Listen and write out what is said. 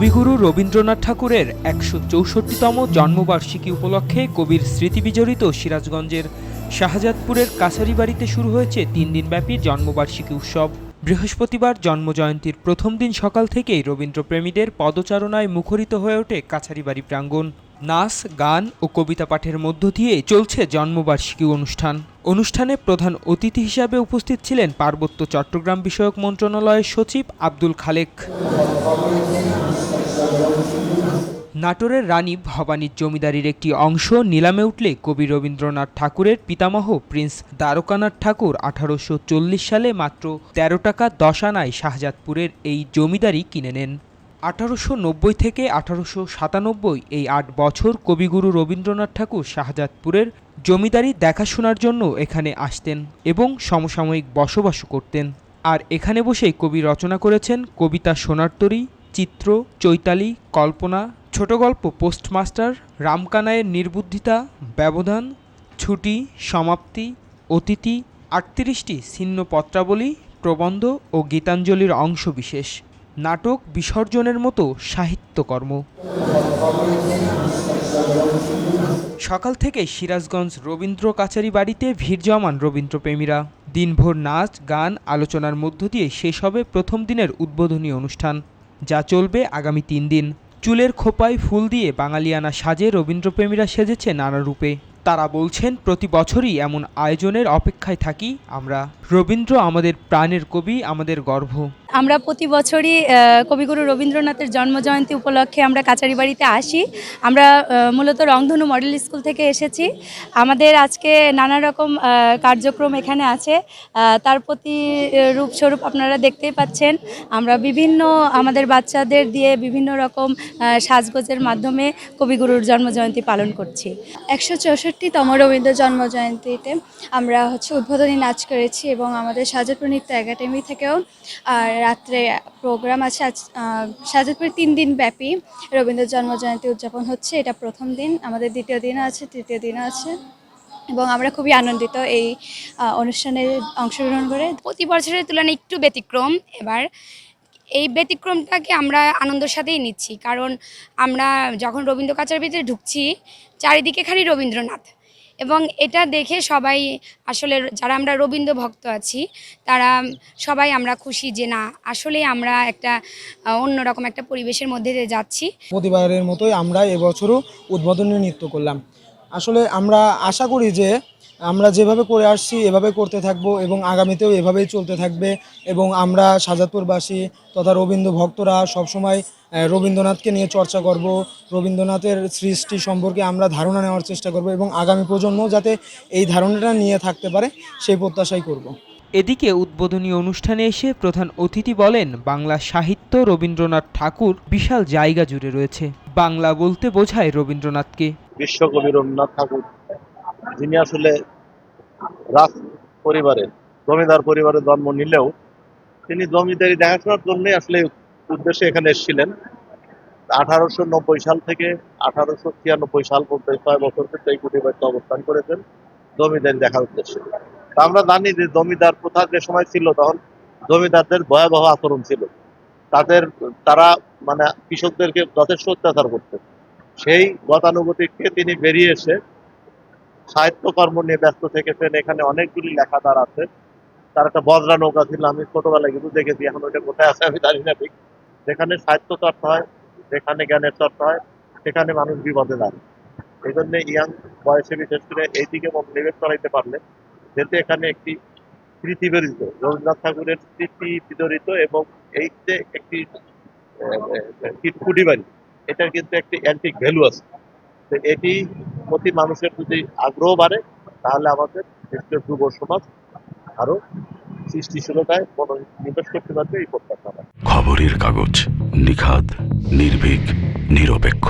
কবিগুরু রবীন্দ্রনাথ ঠাকুরের একশো চৌষট্টিতম জন্মবার্ষিকী উপলক্ষে কবির স্মৃতিবিজড়িত সিরাজগঞ্জের শাহজাদপুরের কাছারি বাড়িতে শুরু হয়েছে তিন দিনব্যাপী জন্মবার্ষিকী উৎসব। বৃহস্পতিবার জন্মজয়ন্তীর প্রথম দিন সকাল থেকেই রবীন্দ্রপ্রেমীদের পদচারণায় মুখরিত হয়ে ওঠে কাছারিবাড়ি প্রাঙ্গণ। নাচ, গান ও কবিতা পাঠের মধ্য দিয়ে চলছে জন্মবার্ষিকী অনুষ্ঠান। অনুষ্ঠানে প্রধান অতিথি হিসাবে উপস্থিত ছিলেন পার্বত্য চট্টগ্রাম বিষয়ক মন্ত্রণালয়ের সচিব আব্দুল খালেক। নাটোরের রানী ভবানীর জমিদারির একটি অংশ নিলামে উঠলে কবি রবীন্দ্রনাথ ঠাকুরের পিতামহ প্রিন্স দ্বারকানাথ ঠাকুর আঠারোশো চল্লিশ সালে মাত্র তেরো টাকা দশ আনায় শাহজাদপুরের এই জমিদারি কিনে নেন। আঠারোশো নব্বই থেকে আঠারোশো সাতানব্বই এই আট বছর কবিগুরু রবীন্দ্রনাথ ঠাকুর শাহজাদপুরের জমিদারি দেখাশোনার জন্য এখানে আসতেন এবং সমসাময়িক বসবাস করতেন। আর এখানে বসেই কবি রচনা করেছেন কবিতা সোনারতরী চিত্র, চৈতালি, কল্পনা, ছোট গল্প, পোস্টমাস্টার রামকানায়ের নির্বুদ্ধিতা, ব্যবধান, ছুটি, সমাপ্তি, অতিথি, আটত্রিশটি ছিন্ন পত্রাবলী, প্রবন্ধ ও গীতাঞ্জলির অংশবিশেষ। নাটক বিসর্জনের মতো সাহিত্যকর্ম। সকাল থেকে সিরাজগঞ্জ রবীন্দ্র কাচারি বাড়িতে ভিড় জমান রবীন্দ্রপ্রেমীরা। দিনভর নাচ, গান, আলোচনার মধ্য দিয়ে শেষ হবে প্রথম দিনের উদ্বোধনী অনুষ্ঠান। যা চলবে আগামী তিন দিন। চুলের খোপায় ফুল দিয়ে বাঙালিয়ানা সাজে রবীন্দ্রপ্রেমীরা সেজেছে নানা রূপে। তারা বলছেন, প্রতি বছরই এমন আয়োজনের অপেক্ষায় থাকি আমরা। রবীন্দ্র আমাদের প্রাণের কবি, আমাদের গর্ব আমরা প্রতি বছরই কবিগুরু রবীন্দ্রনাথের জন্মজয়ন্তী উপলক্ষে আমরা কাচারি বাড়িতে আসি। আমরা মূলত রংধনু মডেল স্কুল থেকে এসেছি। আমাদের আজকে নানা রকম কার্যক্রম এখানে আছে। তার প্রতি রূপস্বরূপ আপনারা দেখতেই পাচ্ছেন। আমরা বিভিন্ন, আমাদের বাচ্চাদের দিয়ে বিভিন্ন রকম সাজগোজের মাধ্যমে কবিগুরুর জন্মজয়ন্তী পালন করছি। একশো চৌষট্টিতম রবীন্দ্র জন্মজয়ন্তীতে আমরা হচ্ছে উদ্বোধনী নাচ করেছি এবং আমাদের সাজাদপুর নৃত্য একাডেমি থেকেও। আর রাত্রে প্রোগ্রাম আছে, আজ সাজাদপুর তিন দিন ব্যাপী রবীন্দ্র জন্মজয়ন্তী উদযাপন হচ্ছে। এটা প্রথম দিন, আমাদের দ্বিতীয় দিনও আছে, তৃতীয় দিনও আছে। এবং আমরা খুবই আনন্দিত এই অনুষ্ঠানে অংশগ্রহণ করে। প্রতি বছরের তুলনায় একটু ব্যতিক্রম। এবার এই ব্যতিক্রমটাকে আমরা আনন্দের সাথেই নিচ্ছি। কারণ আমরা যখন রবীন্দ্র কাচার ভিতরে ঢুকছি, চারিদিকে খালি রবীন্দ্রনাথ। এবং এটা দেখে সবাই আসলে যারা আমরা রবীন্দ্র ভক্ত আছি, তারা সবাই আমরা খুশি যে না, আসলে আমরা একটা অন্যরকম একটা পরিবেশের মধ্যে দিয়ে যাচ্ছি। প্রতিবারের মতোই আমরা এবছরও উদ্বোধনী নৃত্য করলাম। আসলে আমরা আশা করি যে আমরা যেভাবে করে আসছি এভাবে করতে থাকব এবং আগামীতেও এভাবেই চলতে থাকবে এবং আমরা সাজাদপুরবাসী তথা রবীন্দ্র ভক্তরা সবসময় রবীন্দ্রনাথকে নিয়ে চর্চা করব রবীন্দ্রনাথের সৃষ্টি সম্পর্কে আমরা ধারণা নেওয়ার চেষ্টা করব এবং আগামী প্রজন্ম যাতে এই ধারণাটা নিয়ে থাকতে পারে সেই প্রত্যাশাই করব। এদিকে উদ্বোধনী অনুষ্ঠানে এসে প্রধান অতিথি বলেন বাংলা সাহিত্য রবীন্দ্রনাথ ঠাকুর বিশাল জায়গা জুড়ে রয়েছে। বাংলা বলতে বোঝায় রবীন্দ্রনাথকে। বিশ্বকবি রবীন্দ্রনাথ ঠাকুর। যিনি আসলে রাজ পরিবারে জমিদার পরিবারে জন্ম নিলেও তিনি জমিদারি দেখাশোনার জন্যই আসলে উদ্দেশ্যে এখানে এসেছিলেন। আঠারোশো নব্বই সাল থেকে আঠারোশো ছিয়ানব্বই সাল পর্যন্ত ছয় বছর কিন্তু এই কুটিবাড়িতে অবস্থান করেছেন, জমিদারি দেখার উদ্দেশ্যে। আমরা জানি যে জমিদার প্রথা যে সময় ছিল তখন জমিদারদের ভয়াবহ আচরণ ছিল। তাদের, তারা মানে কৃষকদেরকে যথেষ্ট অত্যাচার করতেন। সেই গতানুগতিককে তিনি বেরিয়ে এসে সাহিত্যকর্ম নিয়ে ব্যস্ত থেকেছেন, এখানে অনেকগুলি লেখাদার আছে। তার একটা বজরা নৌকা ছিল, আমি ছোটবেলায় কিন্তু দেখেছি, এখন ওইটা কোথায় আছে আমি জানি না ঠিক। যেখানে সাহিত্য চর্চা হয়, যেখানে জ্ঞানের চর্চা হয়, সেখানে মানুষ বিপদে দাঁড়ায়। এই জন্য ইয়াং বয়সে বিশেষ করে এই দিকে মনোনিবেশ করাইতে পারলে, যেহেতু এখানে একটি স্মৃতি বেরিত রবীন্দ্রনাথ ঠাকুরের স্মৃতি বিতরিত এবং এই যে একটি কুটি বাড়ি, এটার কিন্তু একটি অ্যান্টিক ভ্যালু আছে। তো এটি প্রতি মানুষের যদি আগ্রহ বাড়ে, তাহলে আমাদের দেশের যুব সমাজ আরও সৃষ্টিশীলতায় মনোনিবেশ করতে পারবে এই প্রত্যাশা খবরের কাগজ নিখাদ, নির্ভীক, নিরপেক্ষ।